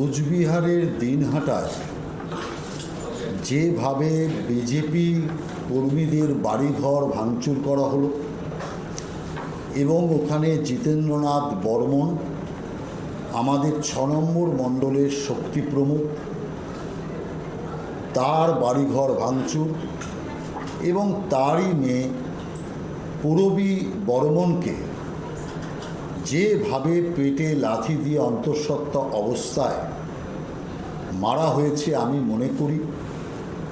কুচবিহারের দিনহাটায় যেভাবে বিজেপি কর্মীদের বাড়িঘর ভাঙচুর করা হলো এবং ওখানে জিতেন্দ্রনাথ বর্মন, আমাদের ছ নম্বর মণ্ডলের শক্তি প্রমুখ, তার বাড়িঘর ভাঙচুর এবং তারই মেয়ে পূরবী বর্মনকে যেভাবে পেটে লাথি দিয়ে অন্তঃসত্ত্বা অবস্থায় মারা হয়েছে আমি মনে করি,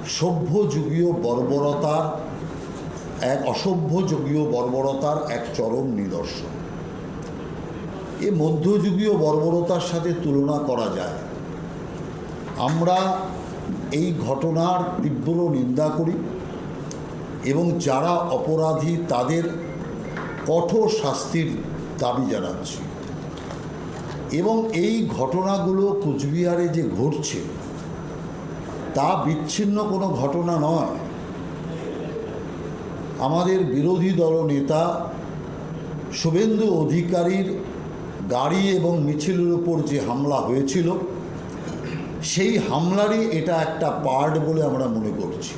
সভ্যযুগীয় বর্বরতার, এক অসভ্যযুগীয় বর্বরতার এক চরম নিদর্শন। এ মধ্যযুগীয় বর্বরতার সাথে তুলনা করা যায়। আমরা এই ঘটনার তীব্র নিন্দা করি এবং যারা অপরাধী তাদের কঠোর শাস্তির দাবি জানাচ্ছি। এবং এই ঘটনাগুলো কুচবিহারে যে ঘটছে, তা বিচ্ছিন্ন কোনো ঘটনা নয়। আমাদের বিরোধী দল নেতা শুভেন্দু অধিকারীর গাড়ি এবং মিছিলের উপর যে হামলা হয়েছিল, সেই হামলারই এটা একটা পার্ট বলে আমরা মনে করছি।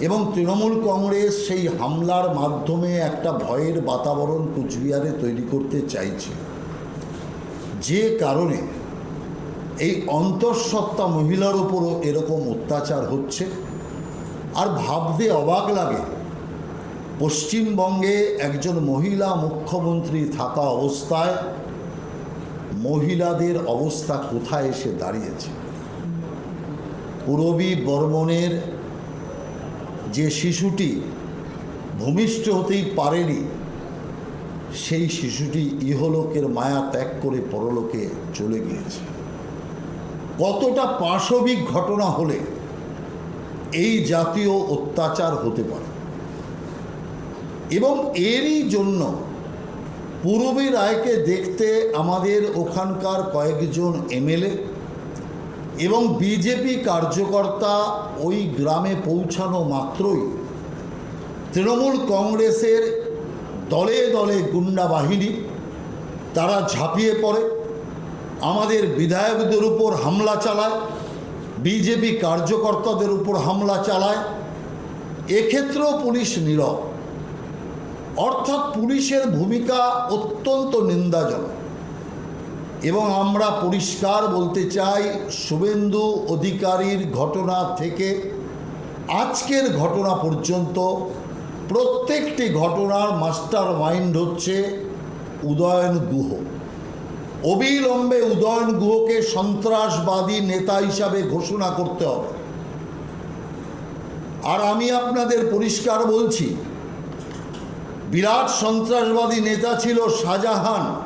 এবং তৃণমূল কংগ্রেস সেই হামলার মাধ্যমে একটা ভয়ের বাতাবরণ কুচবিহারে তৈরি করতে চাইছে। যে কারণে এই অন্তঃসত্ত্বা মহিলার উপরও এরকম অত্যাচার হচ্ছে। আর ভাবতে অবাক লাগে, পশ্চিমবঙ্গে একজন মহিলা মুখ্যমন্ত্রী থাকা অবস্থায় মহিলাদের অবস্থা কোথায় এসে দাঁড়িয়েছে? পূরবী বর্মনের যে শিশুটি ভূমিষ্ঠ হতেই পারেনি, সেই শিশুটি ইহলোকের মায়া ত্যাগ করে পরলোকে চলে গিয়েছে। কতটা পাশবিক ঘটনা হলে এই জাতীয় অত্যাচার হতে পারে। এবং এরই জন্য পূরবী রায়কে দেখতে আমাদের ওখানকার কয়েকজন এমএলএ এবং বিজেপি কার্যকর্তা ওই গ্রামে পৌঁছানো মাত্রই তৃণমূল কংগ্রেসের দলে দলে গুন্ডা বাহিনী, তারা ঝাঁপিয়ে পড়ে। আমাদের বিধায়কদের উপর হামলা চালায় বিজেপি কার্যকর্তাদের উপর হামলা চালায়। এক্ষেত্রেও পুলিশ নীরব। অর্থাৎ পুলিশের ভূমিকা অত্যন্ত নিন্দাজনক। এবং আমরা পরিষ্কার বলতে চাই, শুভেন্দু অধিকারীর ঘটনা থেকে আজকের ঘটনা পর্যন্ত প্রত্যেকটি ঘটনার মাস্টার মাইন্ড হচ্ছে উদয়ন গুহ। অবিলম্বে উদয়ন গুহকে সন্ত্রাসবাদী নেতা হিসাবে ঘোষণা করতে হবে। আর আমি আপনাদের পরিষ্কার বলছি, বিরাট সন্ত্রাসবাদী নেতা ছিল শাহজাহান।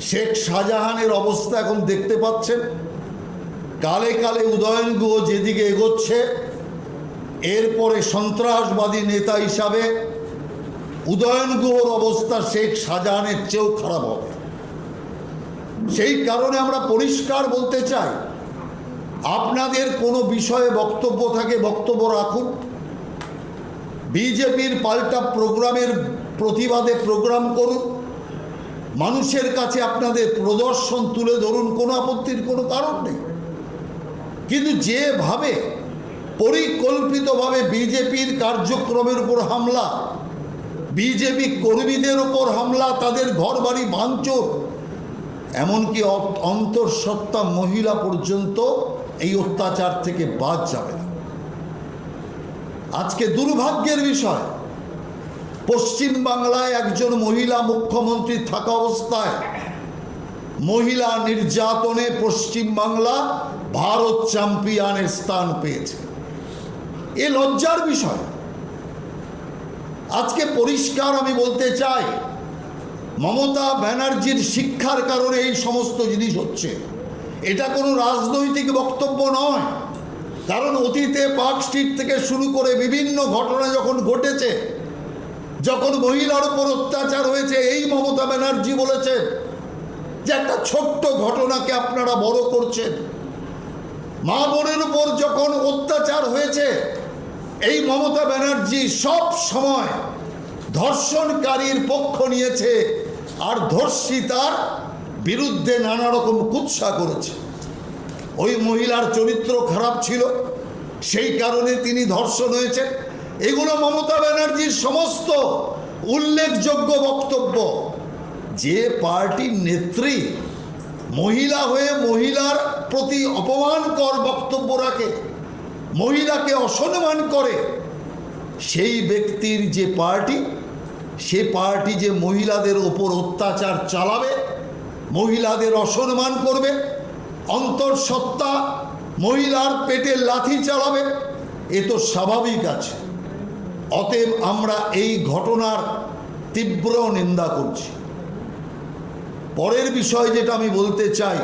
শেখ শাহজাহানের অবস্থা এখন দেখতে পাচ্ছেন। কালে কালে উদয়ন গুহ যেদিকে এগোচ্ছে, এরপরে সন্ত্রাসবাদী নেতা হিসাবে উদয়ন গুহর অবস্থা শেখ শাহজাহানের চেয়েও খারাপ হবে। সেই কারণে আমরা পরিষ্কার বলতে চাই, আপনাদের কোনো বিষয়ে বক্তব্য থাকে বক্তব্য রাখুন। বিজেপির পাল্টা প্রোগ্রামের প্রতিবাদে প্রোগ্রাম করুন। মানুষের কাছে আপনাদের প্রদর্শন তুলে ধরুন, কোনো আপত্তির কোনো কারণ নেই। কিন্তু যেভাবে পরিকল্পিতভাবে বিজেপির কার্যক্রমের উপর হামলা, বিজেপি কর্মীদের উপর হামলা, তাদের ঘরবাড়ি ভাঙচুর, এমনকি অন্তঃসত্ত্বা মহিলা পর্যন্ত এই অত্যাচার থেকে বাদ যাবে না। আজকে দুর্ভাগ্যের বিষয় পশ্চিম বাংলায় একজন মহিলা মুখ্যমন্ত্রী থাকা অবস্থায় মহিলা নির্যাতনে পশ্চিম বাংলা ভারত চ্যাম্পিয়নের স্থান পেয়েছে। এ লজ্জার বিষয়। আজকে পরিষ্কার আমি বলতে চাই, মমতা ব্যানার্জির শিক্ষার কারণে এই সমস্ত জিনিস হচ্ছে। এটা কোনো রাজনৈতিক বক্তব্য নয়। কারণ অতীতে পার্ক স্ট্রিট থেকে শুরু করে বিভিন্ন ঘটনা যখন ঘটেছে যখন মহিলার উপর অত্যাচার হয়েছে, এই মমতা ব্যানার্জি বলেছেন যে একটা ছোট্ট ঘটনাকে আপনারা বড় করছেন। মা বোনের উপর যখন অত্যাচার হয়েছে, এই মমতা ব্যানার্জি সব সময় ধর্ষণকারীর পক্ষ নিয়েছে আর ধর্ষিতার বিরুদ্ধে নানা রকম কুৎসা করেছে। ওই মহিলার চরিত্র খারাপ ছিল, সেই কারণে তিনি ধর্ষণ হয়েছেন। এগুলো মমতা ব্যানার্জির সমস্ত উল্লেখযোগ্য বক্তব্য। যে পার্টির নেত্রী মহিলা হয়ে মহিলার প্রতি অপমানকর বক্তব্য রাখে, মহিলাকে অসম্মান করে, সেই ব্যক্তির যে পার্টি, সে পার্টি যে মহিলাদের ওপর অত্যাচার চালাবে, মহিলাদের অসম্মান করবে, অন্তঃসত্ত্বা মহিলার পেটে লাথি চালাবে, এ তো স্বাভাবিক আছে। অতএব আমরা এই ঘটনার তীব্র নিন্দা করছি। পরের বিষয় যেটা আমি বলতে চাই